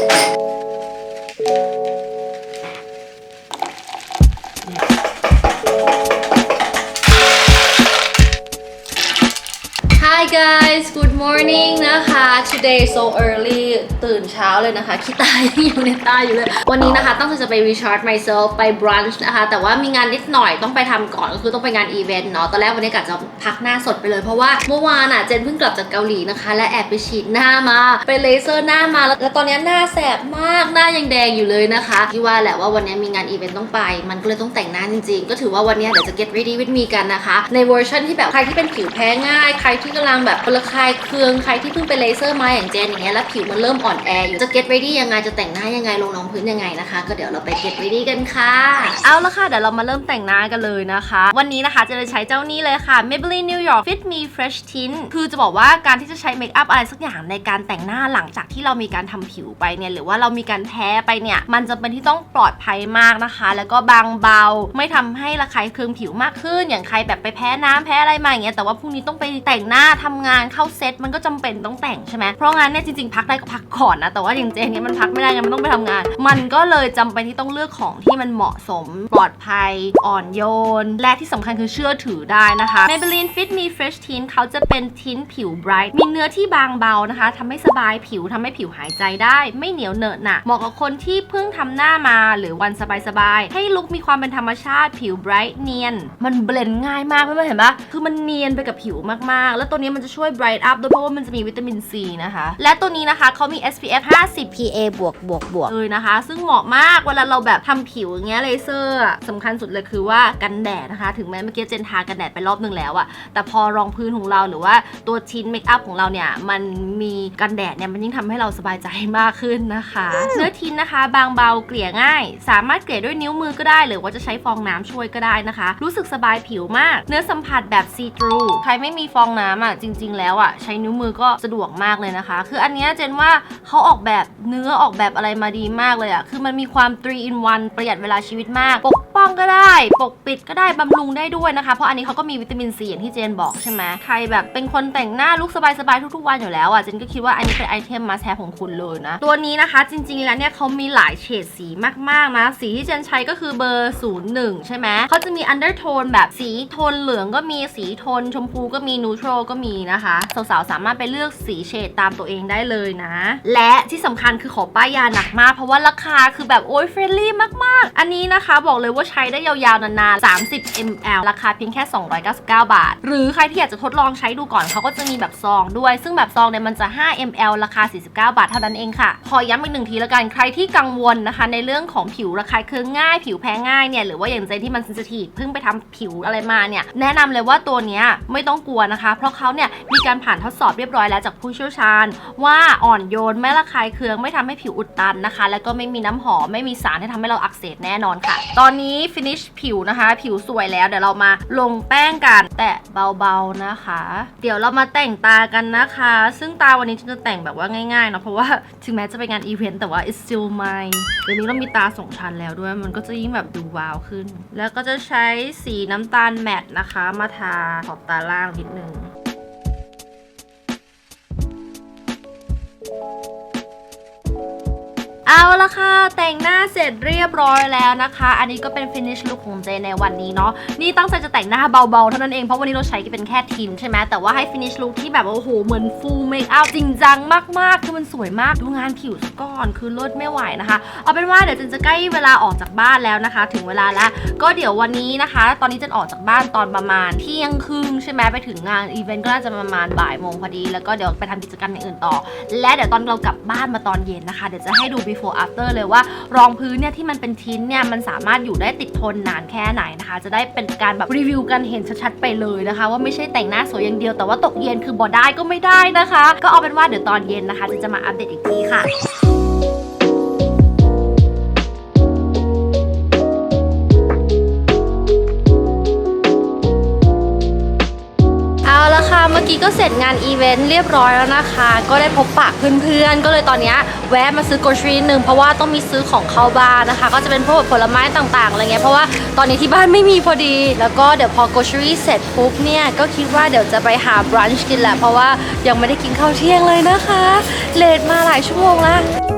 Hi guys. Morning นะคะ today so early ตื่นเช้าเลยนะคะขี้ตายังอยู่ในตาอยู่เลย วันนี้นะคะต้องจะไป recharge myself ไป brunch นะคะ แต่ว่ามีงานนิดหน่อยต้องไปทำก่อนก็คือต้องไปงานอีเวนต์เนาะ ตอนแรกวันนี้กะจะพักหน้าสดไปเลย เพราะว่าเมื่อวานอะเจนเพิ่งกลับจากเกาหลีนะคะ และแอบไปฉีดหน้ามา ไปเลเซอร์หน้ามา แล้วตอนนี้หน้าแสบมาก หน้ายังแดงอยู่เลยนะคะที่ว่าแหละว่าวันนี้มีงานอีเวนต์ต้องไป มันก็เลยต้องแต่งหน้าจริงๆ ก็ถือว่าวันนี้เดี๋ยวจะ get ready with me กันนะคะ ในเวอร์ชันที่แบบใครที่เป็นผิวแพ้ง่าย ใครที่กำลังแบบระคายเคืองใครที่เพิ่งไปเลเซอร์มาอย่างเจนอย่างเงี้ยแล้วผิวมันเริ่มอ่อนแออยู่จะ get ready ยังไงจะแต่งหน้ายังไงลงรองพื้นยังไงนะคะ ก็เดี๋ยวเราไป get ready กันค่ะ เอาละค่ะเดี๋ยวเรามาเริ่มแต่งหน้ากันเลยนะคะ วันนี้นะคะจะใช้เจ้านี้เลยค่ะ Maybelline New York Fit Me Fresh Tint คือจะบอกว่าการที่จะใช้เมคอัพอะไรสักอย่างในการแต่งหน้าหลังจากที่เรามีการทำผิวไปเนี่ยหรือว่าเรามีการแพ้ไปเนี่ยมันจะเป็นที่ต้องปลอดภัยมากนะคะ แล้วก็บางเบาไม่ทำให้ระคายเคืองผิวมากขึ้น อย่างใครแบบไปแพ้น้ำแพ้อะไรมาอย่างเงี้ยแต่ว่าพรุ่งนี้ต้องไปแต่งหน้าทำงานเข้าเซตมันก็จำเป็นต้องแต่งใช่ไหมเพราะงั้นเนี่ยจริงๆพักได้ก็พักก่อนนะ แต่ว่าอย่างเจนเนี่ยมันพักไม่ได้ไงมันต้องไปทำงาน มันก็เลยจำเป็นที่ต้องเลือกของที่มันเหมาะสม ปลอดภัย อ่อนโยน และที่สำคัญคือเชื่อถือได้นะคะ Maybelline Fit Me Fresh Tint เขาจะเป็นทินผิวไบรท์มีเนื้อที่บางเบานะคะทำให้สบายผิวทำให้ผิวหายใจได้ ไม่เหนียวเหนอะหนะเหมาะกับคนที่เพิ่งทำหน้ามาหรือวันสบายๆให้ลุคมีความเป็นธรรมชาติผิวไบรท์เนียน มันเบลนด์ง่ายมากเพื่อนๆเห็นปะคือมันเนียนไปกับผิวมากๆ แล้วตัวนี้มันจะช่วยไบรท์อัพด้วยเพราะว่ามันจะมีวิตามินซีนะคะ และตัวนี้นะคะเขามี SPF 50 PA บวกบวกบวกเลยนะคะ ซึ่งเหมาะมากเวลาเราแบบทำผิวอย่างเงี้ยเลเซอร์อะสำคัญสุดเลยคือว่ากันแดดนะคะ ถึงแม้เมื่อกี้เจนทากันแดดไปรอบนึงแล้วอะแต่พอรองพื้นของเราหรือว่าตัวชิ้นเมคอัพของเราเนี่ยมันมีกันแดดเนี่ยมันยิ่งทำให้เราสบายใจมากขึ้นนะคะเนื้อทินนะคะ บางเบาเกลี่ยง่าย สามารถเกลี่ยด้วยนิ้วมือก็ได้ หรือว่าจะใช้ฟองน้ำช่วยก็ได้นะคะ รู้สึกสบายผิวมาก เนื้อสัมผัสแบบซีทรูใครไม่มีฟองน้ำอะจริง ๆ แล้วอะใช้นิ้วมือก็สะดวกมากเลยนะคะ คืออันเนี้ยเจนว่าเขาออกแบบเนื้อออกแบบอะไรมาดีมากเลยอะคือมันมีความ 3 in 1 ประหยัดเวลาชีวิตมากปก ป้องก็ได้ ปกปิดก็ได้บำรุงได้ด้วยนะคะ เพราะอันนี้เขาก็มีวิตามินซีอย่างที่เจนบอกใช่ไหมใครแบบเป็นคนแต่งหน้าลุคสบายๆทุกๆวันอยู่แล้วอะเจนก็คิดว่าอันนี้เป็นไอเทมมาแชร์ของคุณเลยนะ ตัวนี้นะคะจริงๆแล้วเนี่ยเขามีหลายเฉดสีมากๆนะสีที่เจนใช้ก็คือเบอร์ 01 ใช่ไหมเขาจะมีอันเดอร์โทนแบบสีโทนเหลืองก็มีสีโทนชมพูก็มีนูโตรก็มีนะคะสาวๆสามารถไปเลือกสีเฉดตามตัวเองได้เลยนะ และที่สำคัญคือขอป้ายยาหนักมาก เพราะว่าราคาคือแบบโอ้ยเฟรนลี่มากๆ อันนี้นะคะบอกเลยว่าใช้ได้ยาวๆ นานๆ 30 ml ราคาเพียงแค่ 299 บาท หรือใครที่อยากจะทดลองใช้ดูก่อนเขาก็จะมีแบบซองด้วย ซึ่งแบบซองเนี่ยมันจะ 5 ml ราคา 49 บาทเท่านั้นเองค่ะขอย้ำอีกหนึ่งทีละกัน ใครที่กังวลนะคะ ในเรื่องของผิวระคายเคืองง่าย ผิวแพ้ง่ายเนี่ย หรือว่าอย่างเจนที่มัน s ิ n ทีฟเพิ่งไปทำผิวอะไรมาเนี่ย แนะนำเลยว่าตัวเนี้ยไม่ต้องกลัวนะคะ เพราะเขาเนี่ยมีการผ่านทดสอบเรียบร้อยแล้วจากผู้เชี่ยวชาญ ว่าอ่อนโยนไม่ระคายเคืองไม่ทำให้ผิวอุดตันนะคะ แล้วก็ไม่มีน้ำหอมไม่มีสารที่ทำให้เราอักเสบแน่นอนค่ะ ตอนนี้ finish ผิวนะคะ ผิวสวยแล้วเดี๋ยวเรามาลงแป้งกัน แตะเบาๆนะคะ เดี๋ยวเรามาแต่งตากันนะคะ ซึ่งตาวันนี้ฉันจะแต่งแบบว่าง่ายๆเนาะเพราะว่าถึงแม้จะไปงานอีเวนต์แต่ว่า it's still mine เดี๋ยวนี้เรามีตาสองชั้นแล้วด้วยมันก็จะยิ่งแบบดูว้าวขึ้น แล้วก็จะใช้สีน้ำตาลแมตต์นะคะ มาทาขอบตาล่างนิดนึง เอาละค่ะ แต่งหน้าเสร็จเรียบร้อยแล้วนะคะ อันนี้ก็เป็น finish look ของเจในวันนี้เนาะนี่ตั้งใจจะแต่งหน้าเบาๆเท่านั้นเองเพราะวันนี้เราใช้เป็นแค่ทินใช่ไหมแต่ว่าให้ finish look ที่แบบโอ้โหเหมือน full makeup จริงจังมากๆคือมันสวยมากดูงานผิวก่อนคือเลิศไม่ไหวนะคะ เอาเป็นว่าเดี๋ยวเจนจะใกล้เวลาออกจากบ้านแล้วนะคะ ถึงเวลาแล้ว ก็เดี๋ยววันนี้นะคะ ตอนนี้เจนออกจากบ้านตอนประมาณเที่ยงครึ่งใช่ไหมไปถึงงานอีเวนต์ก็น่าจะประมาณบ่ายโมงพอดีแล้วก็เดี๋ยวไปทำกิจกรรมอย่างอื่นต่อ และเดี๋ยวตอนเรากลับบ้านมาตอนเย็นนะคะเดี๋ยวจะให้ดู before after เลยว่ารองพื้นเนี่ยที่มันเป็นทิ้นเนี่ยมันสามารถอยู่ได้ติดทนนานแค่ไหนนะคะ จะได้เป็นการแบบรีวิวกันเห็นชัดๆไปเลยนะคะ ว่าไม่ใช่แต่งหน้าสวยอย่างเดียวแต่ว่าตกเย็นคือบอได้ก็ไม่ได้นะคะ ก็เอาเป็นว่าเดี๋ยวตอนเย็นนะคะจะจะมาอัปเดตอีกทีค่ะ กี้ก็เสร็จงานอีเวนต์เรียบร้อยแล้วนะคะ ก็ได้พบปะเพื่อนๆ ก็เลยตอนนี้แวะมาซื้อกรชรีหนึ่งเพราะว่าต้องมีซื้อของเข้าบ้านนะคะ ก็จะเป็นพวกผลไม้ต่างๆอะไรเงี้ยเพราะว่าตอนนี้ที่บ้านไม่มีพอดี แล้วก็เดี๋ยวพอกรชรีเสร็จปุ๊บเนี่ยก็คิดว่าเดี๋ยวจะไปหาบรันช์กินแหละเพราะว่ายังไม่ได้กินข้าวเที่ยงเลยนะคะเลทมาหลายชั่วโมงแล้ว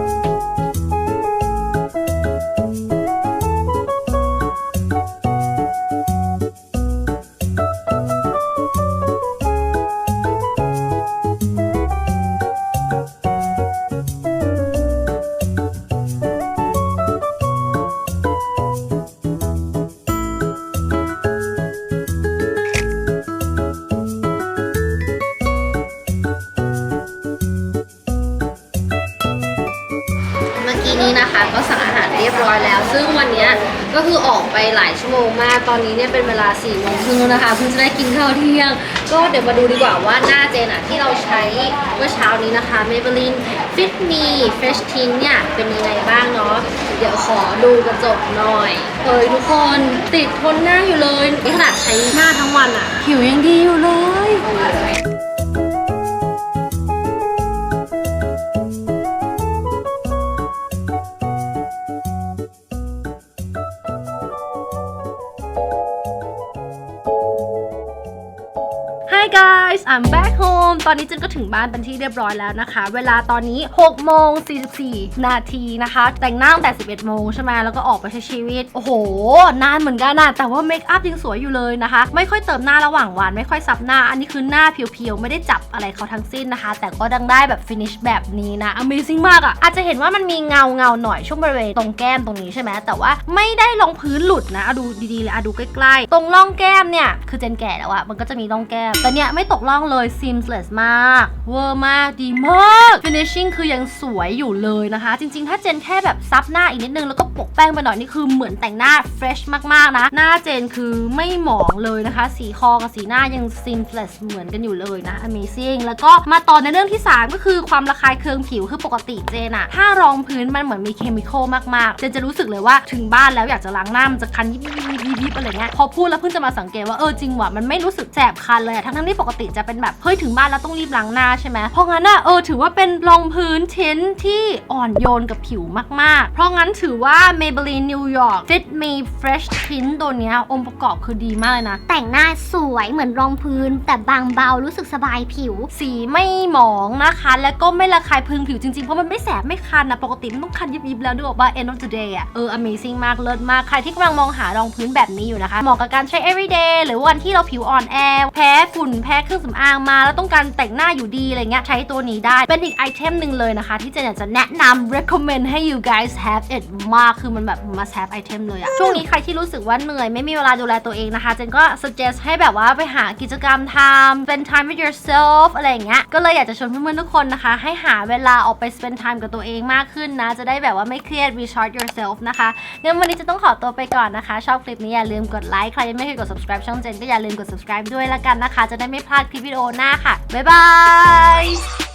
อยแล้ว ซึ่งวันนี้ก็คือออกไปหลายชั่วโมงมาก ตอนนี้เนี่ยเป็นเวลา4ี่โมงครึ่งแล้วนะคะเพิ่งจะได้กินข้าวเที่ยง ก็เดี๋ยวมาดูดีกว่าว่าหน้าเจนอะที่เราใช้เมื่อเช้านี้นะคะ Maybelline Fit Me Fresh Tint เนี่ยเป็นยังไงบ้างเนาะ เดี๋ยวขอดูกระจกหน่อย เฮ้ยทุกคนติดทนหน้าอยู่เลยนี่ขนาดใช้หน้าทั้งวันอะผิวยังดีอยู่เลย guys I'm back home ตอนนี้เจนก็ถึงบ้านเป็นที่เรียบร้อยแล้วนะคะ เวลาตอนนี้6โมง44 นาทีนะคะ แต่งหน้าตั้งแต่ 11 โมงใช่ไหมแล้วก็ออกไปใช้ชีวิต โอ้โห นานเหมือนกันนะแต่ว่าเมคอัพยังสวยอยู่เลยนะคะ ไม่ค่อยเติมหน้าระหว่างวันไม่ค่อยซับหน้า อันนี้คือหน้าเพียวๆ ไม่ได้จับอะไรเขาทั้งสิ้นนะคะ แต่ก็ดังได้แบบ finish แบบนี้นะ amazing มากอะ่ะ อาจจะเห็นว่ามันมีเงาเงาหน่อยช่วงบริเวณตรงแก้มตรงนี้ใช่ไหมแต่ว่าไม่ได้ลงพื้นหลุดนะอาดูดีๆเลยอะดูใกล้ๆ ตรงร่องแก้มเนี่ยคือเจนแก่แล้วอะมันก็จะมีร่องแก้มแต่เนี่ยไม่ตกร่องเลย seamless มาก เวอร์มาก ดีมาก finishing คือยังสวยอยู่เลยนะคะ จริง ๆ ถ้าเจนแค่แบบซับหน้าอีกนิดนึง แล้วก็ปกแป้งไปหน่อยนี่คือเหมือนแต่งหน้า fresh มาก ๆ นะ หน้าเจนคือไม่หมองเลยนะคะ สีคอกับสีหน้ายัง seamless เหมือนกันอยู่เลยนะ amazing แล้วก็มาต่อในเรื่องที่ 3 ก็คือความระคายเคืองผิวคือปกติเจนอะถ้ารองพื้นมันเหมือนมีเคมีคอลมากๆเจนจะรู้สึกเลยว่าถึงบ้านแล้วอยากจะล้างหน้ามันจะคันยิบยิบยิบอะไรเงี้ยพอพูดแล้วเพิ่งจะมาสังเกตว่าเออจริงว่ะมันไม่รู้สึกแสบคันเลยอะทั้งๆที่ปกติจะเป็นแบบเฮ้ยถึงบ้านแล้วต้องรีบล้างหน้าใช่ไหมเพราะงั้นอะเออถือว่าเป็นรองพื้นเทนที่อ่อนโยนกับผิวมากๆ เพราะงั้นถือว่า Maybelline New York Fit Me Fresh Tint ตัวเนี้ยองค์ประกอบคือดีมากเลยนะ แต่งหน้าสวยเหมือนรองพื้น แต่บางเบารู้สึกสบายผิว สีไม่หมองนะคะ แล้วก็ไม่ระคายเพึงผิวจริงๆ เพราะมันไม่แสบไม่คันนะปกติมันต้องคันยิบๆแล้วด้วยว่า end of the day อะเออ amazing มากเลิศมากใครที่กำลังมองหารองพื้นแบบนี้อยู่นะคะเหมาะกับการใช้ everyday หรือวันที่เราผิวอ่อนแอแพ้ฝุ่นแพ้เครื่องสำอางมา แล้วต้องการแต่งหน้าอยู่ดีอะไรเงี้ยใช้ตัวนี้ได้ เป็นอีกไอเทมหนึ่งเลยนะคะ ที่เจนอยากจะแนะนำ recommend ให้ you guys have it มากคือมันแบบ must have item เลยอะช่วงนี้ใครที่รู้สึกว่าเหนื่อยไม่มีเวลาดูแลตัวเองนะคะเจนก็ suggest ให้แบบว่าไปหากิจกรรมทำ spend time with yourself อะไรอย่างเงี้ยก็เลยอยากจะชวนเพื่อนๆทุกคนนะคะ ให้หาเวลาออกไป spend time กับตัวเองมากขึ้นนะ จะได้แบบว่าไม่เครียด recharge yourself นะคะงั้นวันนี้จะต้องขอตัวไปก่อนนะคะ ชอบคลิปนี้อย่าลืมกดไลค์ใครยังไม่เคยกด subscribe ช่องเจนก็อย่าลืมกด subscribe ด้วยละกันนะคะจะได้ไม่พลาดคลิปวิดีโอหน้าค่ะ บ๊ายบาย